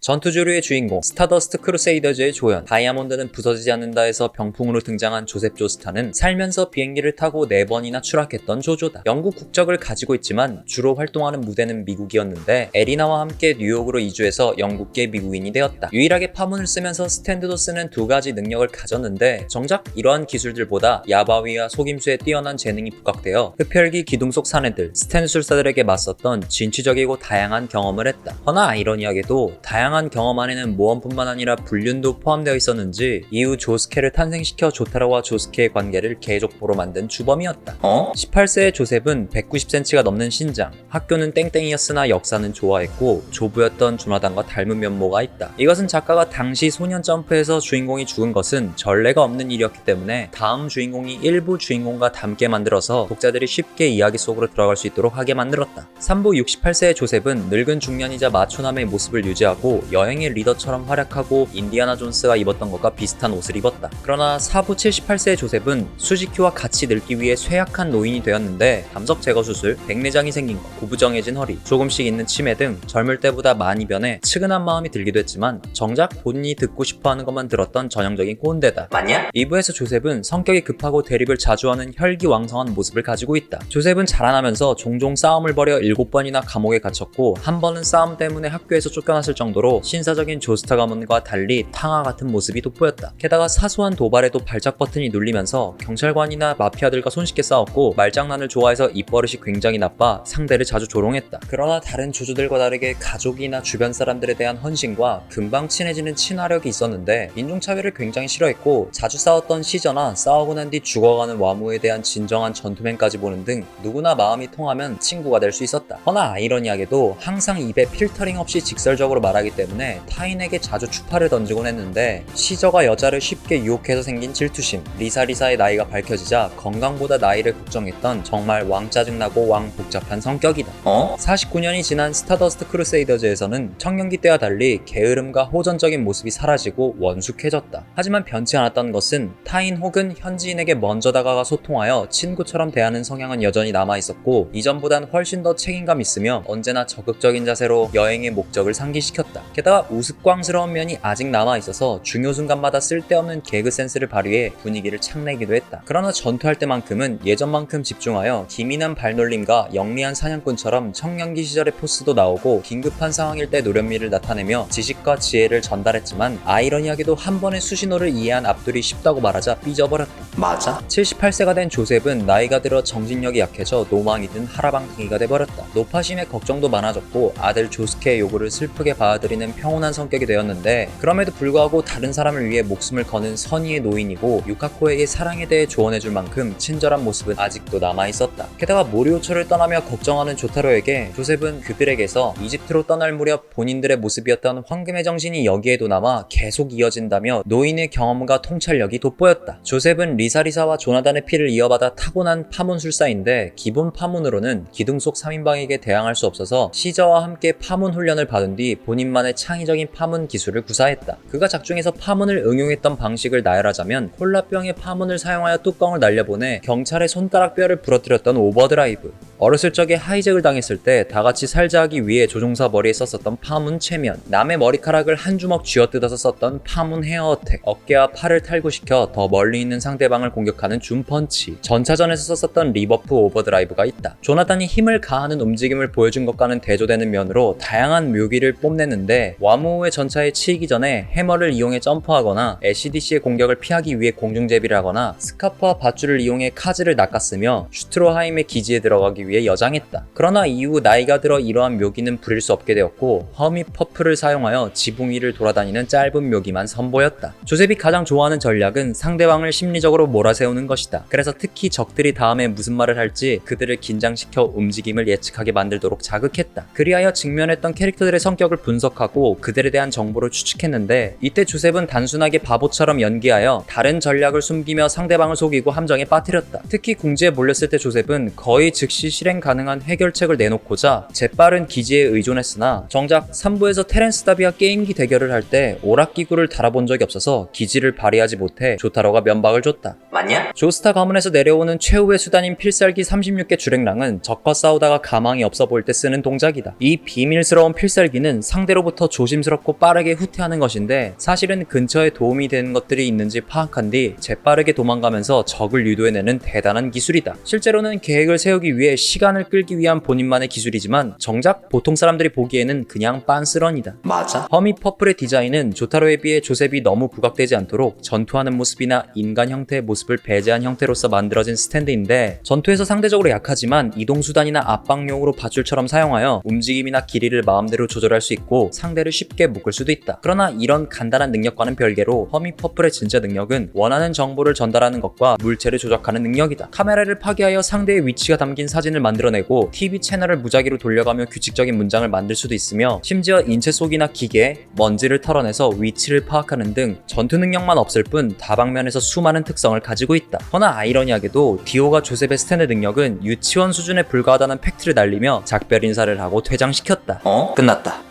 전투조류의 주인공 스타더스트 크루세이더즈의 조연 다이아몬드는 부서지지 않는다 해서 병풍으로 등장한 조셉 조스타는 살면서 비행기를 타고 4번이나 추락했던 조조다. 영국 국적을 가지고 있지만 주로 활동하는 무대는 미국이었는데 에리나와 함께 뉴욕으로 이주해서 영국계 미국인이 되었다. 유일하게 파문을 쓰면서 스탠드도 쓰는 두 가지 능력을 가졌는데 정작 이러한 기술들보다 야바위와 속임수에 뛰어난 재능이 부각되어 흡혈귀 기둥 속 사내들 스탠술사들에게 맞섰던 진취적이고 다양한 경험을 했다. 허나 아이러니하게도 다양한 경험 안에는 모험뿐만 아니라 불륜도 포함되어 있었는지 이후 조스케를 탄생시켜 조타로와 조스케의 관계를 계족보로 만든 주범이었다. 어? 18세의 조셉은 190cm가 넘는 신장, 학교는 땡땡이었으나 역사는 좋아했고 조부였던 조나단과 닮은 면모가 있다. 이것은 작가가 당시 소년 점프에서 주인공이 죽은 것은 전례가 없는 일이었기 때문에 다음 주인공이 일부 주인공과 닮게 만들어서 독자들이 쉽게 이야기 속으로 들어갈 수 있도록 하게 만들었다. 3부 68세의 조셉은 늙은 중년이자 마초남의 모습을 유지하고 여행의 리더처럼 활약하고 인디아나 존스가 입었던 것과 비슷한 옷을 입었다. 그러나 4부 78세의 조셉은 수지키와 같이 늙기 위해 쇠약한 노인이 되었는데 담석 제거 수술, 백내장이 생긴 것, 구부정해진 허리, 조금씩 있는 치매 등 젊을 때보다 많이 변해 측은한 마음이 들기도 했지만 정작 본인이 듣고 싶어하는 것만 들었던 전형적인 꼰대다. 맞냐? 2부에서 조셉은 성격이 급하고 대립을 자주 하는 혈기왕성한 모습을 가지고 있다. 조셉은 자라나면서 종종 싸움을 벌여 7번이나 감옥에 갇혔고 한 번은 싸움 때문에 학교에서 쫓겨났을 정도로 신사적인 조스타 가문과 달리 탕화 같은 모습이 돋보였다. 게다가 사소한 도발에도 발작 버튼이 눌리면서 경찰관이나 마피아들과 손쉽게 싸웠고 말장난을 좋아해서 입버릇이 굉장히 나빠 상대를 자주 조롱했다. 그러나 다른 조조들과 다르게 가족이나 주변 사람들에 대한 헌신과 금방 친해지는 친화력이 있었는데 인종차별을 굉장히 싫어했고 자주 싸웠던 시저나 싸우고 난 뒤 죽어가는 와무에 대한 진정한 전투맨까지 보는 등 누구나 마음이 통하면 친구가 될 수 있었다. 허나 아이러니하게도 항상 입에 필터링 없이 직설적으로 말하기 때문에 타인에게 자주 추파를 던지곤 했는데 시저가 여자를 쉽게 유혹해서 생긴 질투심 리사리사의 나이가 밝혀지자 건강보다 나이를 걱정했던 정말 왕 짜증나고 왕 복잡한 성격이다. 어? 49년이 지난 스타더스트 크루세이더즈에서는 청년기 때와 달리 게으름과 호전적인 모습이 사라지고 원숙해졌다. 하지만 변치 않았던 것은 타인 혹은 현지인에게 먼저 다가가 소통하여 친구처럼 대하는 성향은 여전히 남아있었고 이전보단 훨씬 더 책임감 있으며 언제나 적극적인 자세로 여행의 목적을 상기시켰다. 게다가 우스꽝스러운 면이 아직 남아있어서 중요 순간마다 쓸데없는 개그 센스를 발휘해 분위기를 착내기도 했다. 그러나 전투할 때만큼은 예전만큼 집중하여 기민한 발놀림과 영리한 사냥꾼처럼 청년기 시절의 포스도 나오고 긴급한 상황일 때 노련미를 나타내며 지식과 지혜를 전달했지만 아이러니하게도 한 번의 수신호를 이해한 압둘이 쉽다고 말하자 삐져버렸다. 맞아? 78세가 된 조셉은 나이가 들어 정신력이 약해져 노망이 든 하라방탱이가 돼버렸다. 노파심에 걱정도 많아졌고 아들 조스케의 요구를 슬프게 받아들 이는 평온한 성격이 되었는데 그럼에도 불구하고 다른 사람을 위해 목숨을 거는 선의의 노인이고 유카코에게 사랑에 대해 조언해줄 만큼 친절한 모습은 아직도 남아있었다. 게다가 모리오초를 떠나며 걱정하는 조타로에게 조셉은 그들에게서 이집트로 떠날 무렵 본인들의 모습이었던 황금의 정신이 여기에도 남아 계속 이어진다며 노인의 경험과 통찰력이 돋보였다. 조셉은 리사리사와 조나단의 피를 이어받아 타고난 파문술사인데 기본 파문으로는 기둥 속 3인방에게 대항할 수 없어서 시저와 함께 파문 훈련을 받은 뒤 본인만의 창의적인 파문 기술을 구사했다. 그가 작중에서 파문을 응용했던 방식을 나열하자면 콜라병의 파문을 사용하여 뚜껑을 날려보내 경찰의 손가락 뼈를 부러뜨렸던 오버드라이브. 어렸을 적에 하이잭을 당했을 때 다같이 살자 하기 위해 조종사 머리에 썼었던 파문 체면, 남의 머리카락을 한 주먹 쥐어뜯어서 썼던 파문 헤어어택, 어깨와 팔을 탈구시켜 더 멀리 있는 상대방을 공격하는 줌펀치, 전차전에서 썼었던 리버프 오버드라이브가 있다. 조나단이 힘을 가하는 움직임을 보여준 것과는 대조되는 면으로 다양한 묘기를 뽐내는데 와무우의 전차에 치이기 전에 해머를 이용해 점프하거나 SCDC의 공격을 피하기 위해 공중제비를 하거나 스카프와 밧줄을 이용해 카즈를 낚았으며 슈트로하임의 기지에 들어가기 위해 여장했다. 그러나 이후 나이가 들어 이러한 묘기는 부릴 수 없게 되었고 허미 퍼프를 사용하여 지붕 위를 돌아다니는 짧은 묘기만 선보였다. 조셉이 가장 좋아하는 전략은 상대방을 심리적으로 몰아세우는 것이다. 그래서 특히 적들이 다음에 무슨 말을 할지 그들을 긴장시켜 움직임을 예측하게 만들도록 자극했다. 그리하여 직면했던 캐릭터들의 성격을 분석하고 그들에 대한 정보를 추측했는데 이때 조셉은 단순하게 바보처럼 연기하여 다른 전략을 숨기며 상대방을 속이고 함정에 빠뜨렸다. 특히 궁지에 몰렸을 때 조셉은 거의 즉시 실행 가능한 해결책을 내놓고자 재빠른 기지에 의존했으나 정작 3부에서 테렌스 다비와 게임기 대결을 할 때 오락기구를 달아본 적이 없어서 기지를 발휘하지 못해 조타로가 면박을 줬다. 맞냐? 조스타 가문에서 내려오는 최후의 수단인 필살기 36개 주랭랑은 적과 싸우다가 가망이 없어 보일 때 쓰는 동작이다. 이 비밀스러운 필살기는 상대로부터 조심스럽고 빠르게 후퇴하는 것인데 사실은 근처에 도움이 되는 것들이 있는지 파악한 뒤 재빠르게 도망가면서 적을 유도해내는 대단한 기술이다. 실제로는 계획을 세우기 위해 시간을 끌기 위한 본인만의 기술이지만 정작 보통 사람들이 보기에는 그냥 빤스런이다. 맞아? 허미 퍼플의 디자인은 조타로에 비해 조셉이 너무 부각되지 않도록 전투하는 모습이나 인간 형태의 모습을 배제한 형태로서 만들어진 스탠드인데 전투에서 상대적으로 약하지만 이동수단이나 압박용으로 밧줄처럼 사용하여 움직임이나 길이를 마음대로 조절할 수 있고 상대를 쉽게 묶을 수도 있다. 그러나 이런 간단한 능력과는 별개로 허미 퍼플의 진짜 능력은 원하는 정보를 전달하는 것과 물체를 조작하는 능력이다. 카메라를 파괴하여 상대의 위치가 담긴 사진을 만들어내고 TV 채널을 무작위로 돌려가며 규칙적인 문장을 만들 수도 있으며 심지어 인체 속이나 기계, 먼지를 털어내서 위치를 파악하는 등 전투 능력만 없을 뿐 다방면에서 수많은 특성을 가지고 있다. 허나 아이러니하게도 디오가 조셉의 스탠드 능력은 유치원 수준에 불과하다는 팩트를 날리며 작별 인사를 하고 퇴장시켰다. 어? 끝났다.